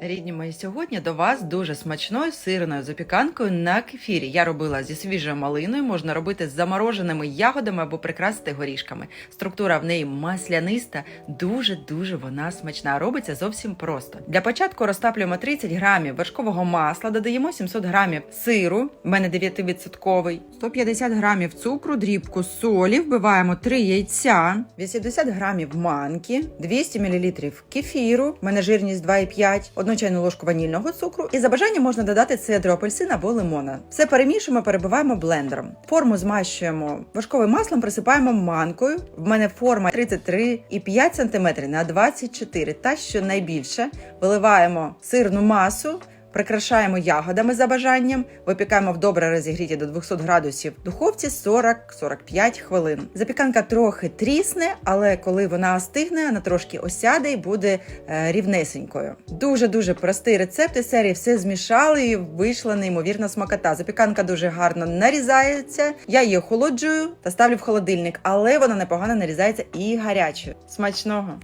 Рідні мої, сьогодні до вас дуже смачною сирною запіканкою на кефірі. Я робила зі свіжою малиною, можна робити з замороженими ягодами або прикрасити горішками. Структура в неї масляниста, дуже-дуже вона смачна. Робиться зовсім просто. Для початку розтаплюємо 30 грамів вершкового масла, додаємо 700 грамів сиру, в мене 9%, 150 грамів цукру, дрібку солі, вбиваємо 3 яйця, 80 грамів манки, 200 мл кефіру, в мене жирність 2,5, одну чайну ложку ванільного цукру. І за бажанням можна додати цедру апельсина або лимона. Все перемішуємо, перебиваємо блендером. Форму змащуємо важковим маслом, присипаємо манкою. В мене форма 33,5 см на 24, та що найбільше. Виливаємо сирну масу. Прикрашаємо ягодами за бажанням, випікаємо в добре розігріті до 200 градусів в духовці 40-45 хвилин. Запіканка трохи трісне, але коли вона остигне, вона трошки осяде і буде е, рівнесенькою. Дуже дуже простий рецепт із серії все змішали і вийшла неймовірна смакота. Запіканка дуже гарно нарізається. Я її охолоджую та ставлю в холодильник, але вона непогано нарізається і гарячою. Смачного!